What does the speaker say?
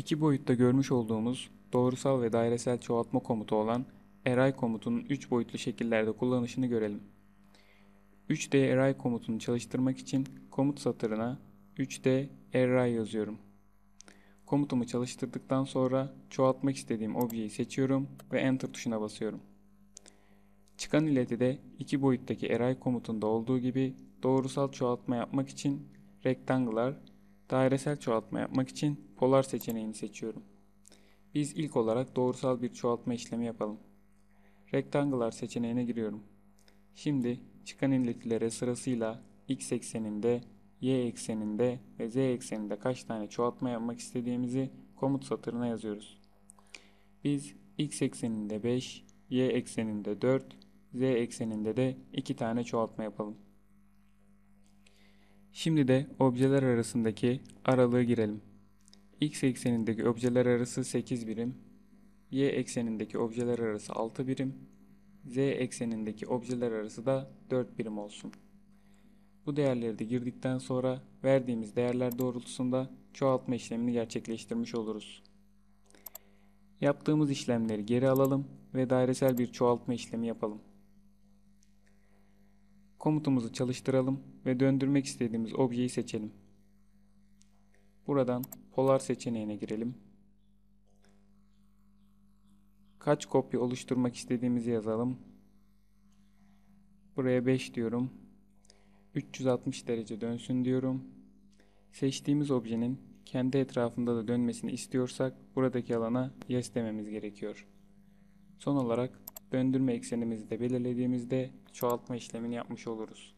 İki boyutta görmüş olduğumuz doğrusal ve dairesel çoğaltma komutu olan array komutunun 3 boyutlu şekillerde kullanışını görelim. 3D array komutunu çalıştırmak için komut satırına 3D array yazıyorum. Komutumu çalıştırdıktan sonra çoğaltmak istediğim objeyi seçiyorum ve enter tuşuna basıyorum. Çıkan iletide iki boyuttaki array komutunda olduğu gibi doğrusal çoğaltma yapmak için rectangular, dairesel çoğaltma yapmak için polar seçeneğini seçiyorum. Biz ilk olarak doğrusal bir çoğaltma işlemi yapalım. Rectangular seçeneğine giriyorum. Şimdi çıkan iletilere sırasıyla x ekseninde, y ekseninde ve z ekseninde kaç tane çoğaltma yapmak istediğimizi komut satırına yazıyoruz. Biz x ekseninde 5, y ekseninde 4, z ekseninde de 2 tane çoğaltma yapalım. Şimdi de objeler arasındaki aralığı girelim. X eksenindeki objeler arası 8 birim, Y eksenindeki objeler arası 6 birim, Z eksenindeki objeler arası da 4 birim olsun. Bu değerleri de girdikten sonra verdiğimiz değerler doğrultusunda çoğaltma işlemini gerçekleştirmiş oluruz. Yaptığımız işlemleri geri alalım ve dairesel bir çoğaltma işlemi yapalım. Komutumuzu çalıştıralım ve döndürmek istediğimiz objeyi seçelim. Buradan polar seçeneğine girelim. Kaç kopya oluşturmak istediğimizi yazalım. Buraya 5 diyorum. 360 derece dönsün diyorum. Seçtiğimiz objenin kendi etrafında da dönmesini istiyorsak buradaki alana yes dememiz gerekiyor. Son olarak döndürme eksenimizi de belirlediğimizde çoğaltma işlemini yapmış oluruz.